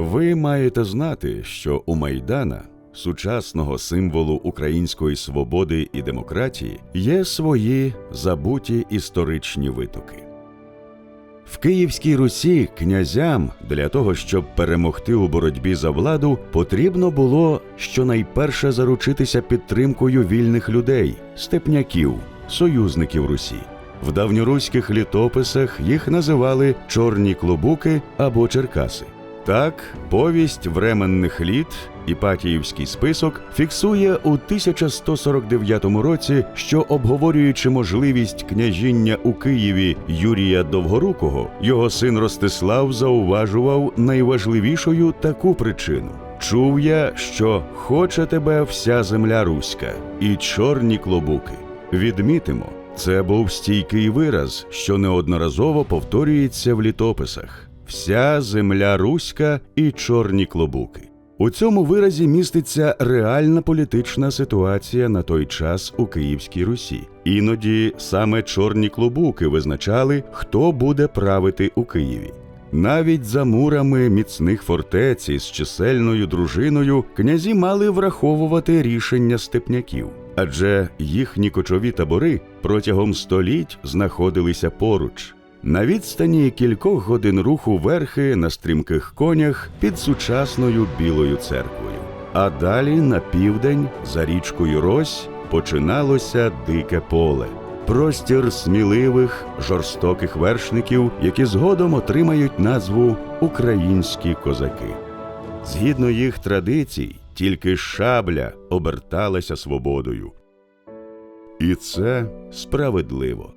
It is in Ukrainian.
Ви маєте знати, що у Майдана, сучасного символу української свободи і демократії, є свої забуті історичні витоки. В Київській Русі князям для того, щоб перемогти у боротьбі за владу, потрібно було щонайперше заручитися підтримкою вільних людей, степняків, союзників Русі. В давньоруських літописах їх називали чорні клобуки або черкаси. Так, повість временних літ Іпатіївський список фіксує у 1149 році, що обговорюючи можливість княжіння у Києві Юрія Довгорукого, його син Ростислав зауважував найважливішою таку причину. Чув я, що хоче тебе вся земля руська і чорні клобуки. Відмітимо, це був стійкий вираз, що неодноразово повторюється в літописах вся земля руська і чорні клобуки. У цьому виразі міститься реальна політична ситуація на той час у Київській Русі. Іноді саме чорні клобуки визначали, хто буде правити у Києві. Навіть за мурами міцних фортець із чисельною дружиною князі мали враховувати рішення степняків, адже їхні кочові табори протягом століть знаходилися поруч. На відстані кількох годин руху верхи на стрімких конях під сучасною білою церквою. А далі на південь, за річкою Рось, починалося дике поле. Простір сміливих, жорстоких вершників, які згодом отримають назву українські козаки. Згідно їх традицій, тільки шабля оберталася свободою. І це справедливо.